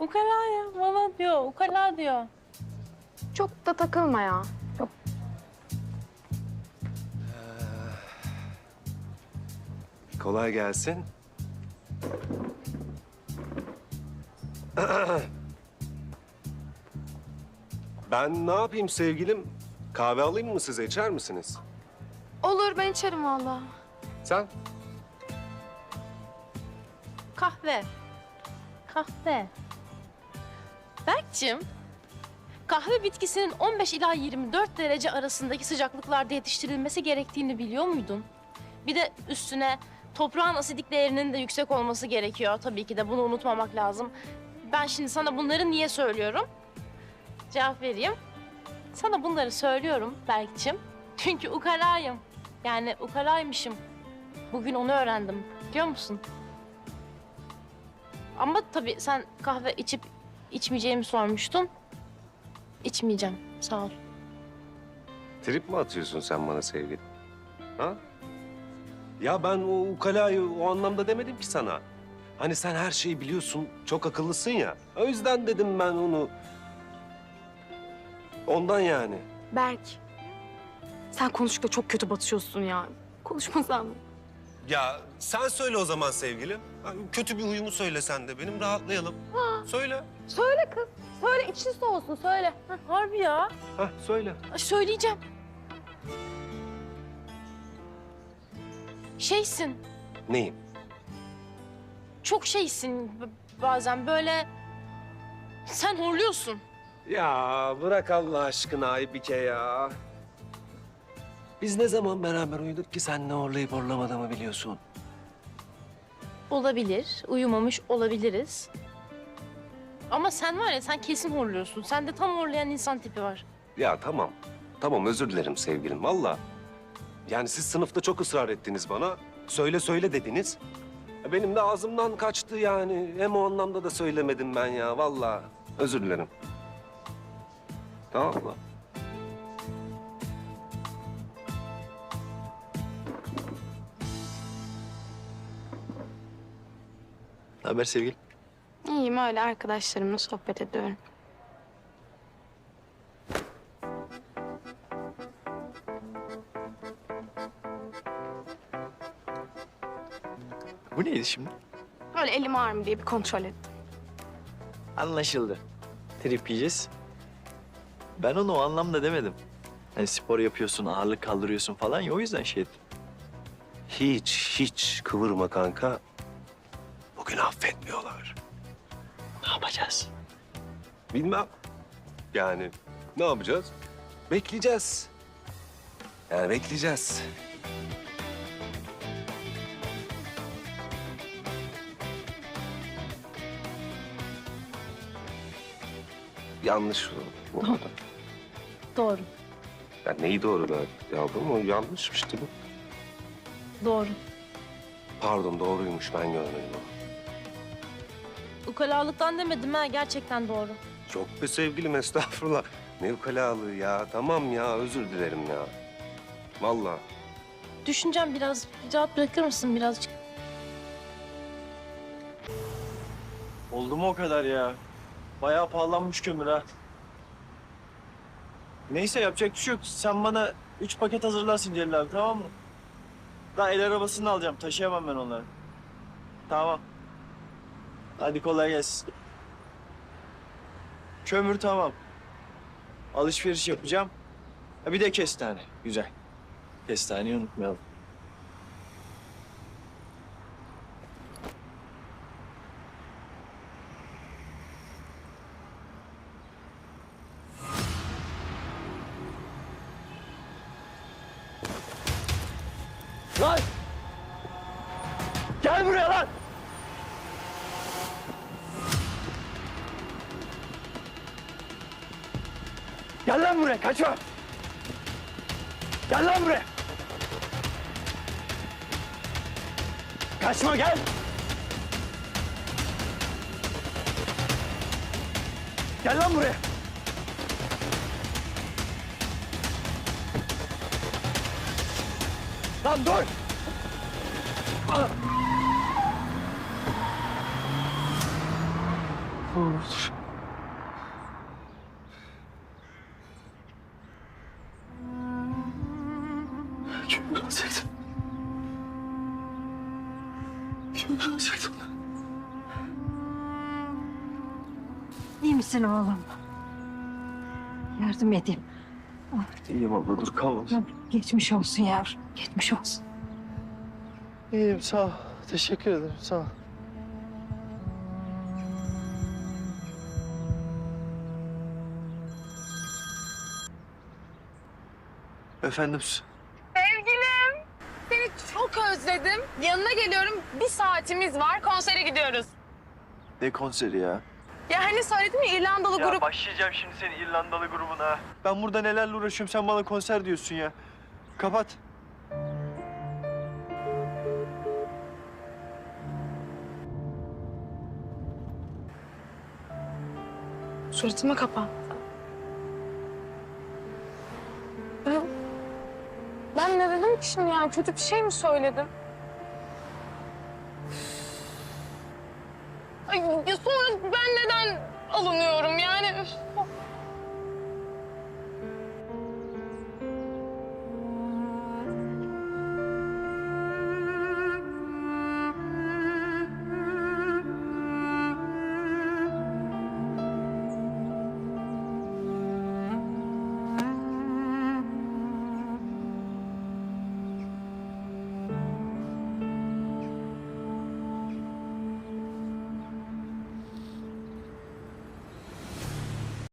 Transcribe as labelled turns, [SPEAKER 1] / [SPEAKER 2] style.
[SPEAKER 1] Ukala ya. Valla diyor. Ukala diyor.
[SPEAKER 2] Çok da takılma ya. Yok.
[SPEAKER 3] Kolay gelsin. Ben ne yapayım sevgilim? Kahve alayım mı size? içer misiniz?
[SPEAKER 2] Olur ben içerim valla.
[SPEAKER 3] Sen?
[SPEAKER 1] Kahve. Kahve. Berk'cim, kahve bitkisinin 15 ila 24 derece arasındaki sıcaklıklarda yetiştirilmesi gerektiğini biliyor muydun? Bir de üstüne toprağın asidik değerinin de yüksek olması gerekiyor. Tabii ki de bunu unutmamak lazım. Ben şimdi sana bunları niye söylüyorum? Cevap vereyim. Sana bunları söylüyorum Berk'cim. Çünkü ukalayım. Yani ukalaymışım. Bugün onu öğrendim. Biliyor musun? Ama tabii sen kahve içip içmeyeceğimi sormuştun. İçmeyeceğim. Sağ ol.
[SPEAKER 3] Trip mi atıyorsun sen bana sevgilim? Ha? Ya ben o ukalayı o anlamda demedim ki sana. Hani sen her şeyi biliyorsun, çok akıllısın ya. O yüzden dedim ben onu. Ondan yani.
[SPEAKER 2] Berk. Sen konuştukça çok kötü batıyorsun ya. Konuşmasan mı?
[SPEAKER 3] Ya sen söyle o zaman sevgilim. Ha, Kötü bir huyumu söyle sen de benim rahatlayalım. Söyle.
[SPEAKER 2] Söyle kız. Söyle için soğusun söyle.
[SPEAKER 1] Ha, harbi ya.
[SPEAKER 3] Hah söyle.
[SPEAKER 1] Ay, Söyleyeceğim. Şeysin.
[SPEAKER 3] Neyim?
[SPEAKER 1] Çok şeysin b- bazen böyle... Sen horluyorsun.
[SPEAKER 3] Ya bırak Allah aşkına Aybike ya. Biz ne zaman beraber uyuduk ki sen ne horlayıp horlamadığımı biliyorsun.
[SPEAKER 1] Olabilir. Uyumamış olabiliriz. Ama sen var ya sen kesin horluyorsun. Sende tam horlayan insan tipi var.
[SPEAKER 3] Ya tamam. Tamam özür dilerim sevgilim valla. Yani siz sınıfta çok ısrar ettiniz bana. Söyle söyle dediniz. Ya Benim de ağzımdan kaçtı yani. Hem o anlamda da söylemedim ben ya valla. Özür dilerim. Tamam mı?
[SPEAKER 4] Haber sevgilim?
[SPEAKER 2] İyiyim öyle arkadaşlarımla sohbet ediyorum.
[SPEAKER 4] Bu neydi şimdi?
[SPEAKER 2] Öyle elim ağrı mı diye bir kontrol ettim.
[SPEAKER 4] Anlaşıldı. Trip yiyeceğiz. Ben onu o anlamda demedim. Hani spor yapıyorsun, ağırlık kaldırıyorsun falan ya o yüzden şey ettim.
[SPEAKER 3] Hiç hiç kıvırma kanka. Bugün affetmiyorlar.
[SPEAKER 4] Ne yapacağız?
[SPEAKER 3] Bilmem. Yani ne yapacağız? Bekleyeceğiz. Yani bekleyeceğiz. Yanlış bu. bu.
[SPEAKER 1] Doğru.
[SPEAKER 3] Ya neyi doğru be yavrum? O yanlışmış değil mi?
[SPEAKER 1] Doğru.
[SPEAKER 3] Pardon doğruymuş ben görmedim onu.
[SPEAKER 1] Ukalalıktan demedim ha. Gerçekten doğru.
[SPEAKER 3] Çok be sevgilim estağfurullah. Ne ukalalığı ya. Tamam ya özür dilerim ya. Vallahi.
[SPEAKER 1] Düşüneceğim biraz. Rahat bırakır mısın birazcık?
[SPEAKER 4] Oldu mu o kadar ya? Bayağı pahalanmış kömür ha. Neyse yapacak bir şey yok. Sen bana üç paket hazırlarsın Celil abi tamam mı? Daha el arabasını alacağım. Taşıyamam ben onları. Tamam. Hadi kolay gelsin. Kömür tamam. Alışveriş yapacağım. Ha bir de kestane. Güzel. Kestaneyi unutmayalım. Lan! Gel buraya lan! Gel lan buraya, kaçma! Gel lan buraya! Kaçma gel! Gel lan buraya! Lan dur! Olur. Kim kalacaktı?
[SPEAKER 5] İyi misin oğlum? Yardım edeyim.
[SPEAKER 4] İyiyim abla dur kalma.
[SPEAKER 5] Geçmiş olsun yavrum. Geçmiş olsun.
[SPEAKER 4] İyiyim sağ ol. Teşekkür ederim sağ ol. Efendim?
[SPEAKER 2] Özledim. Yanına geliyorum. Bir saatimiz var. Konsere gidiyoruz.
[SPEAKER 4] Ne konseri ya?
[SPEAKER 2] Ya hani söyledim ya İrlandalı grup.
[SPEAKER 4] başlayacağım şimdi senin İrlandalı grubuna. Ben burada nelerle uğraşıyorum sen bana konser diyorsun ya. Kapat.
[SPEAKER 2] Suratıma kapan. Ki şimdi yani kötü bir şey mi söyledim? Ay, sonra ben neden alınıyorum yani?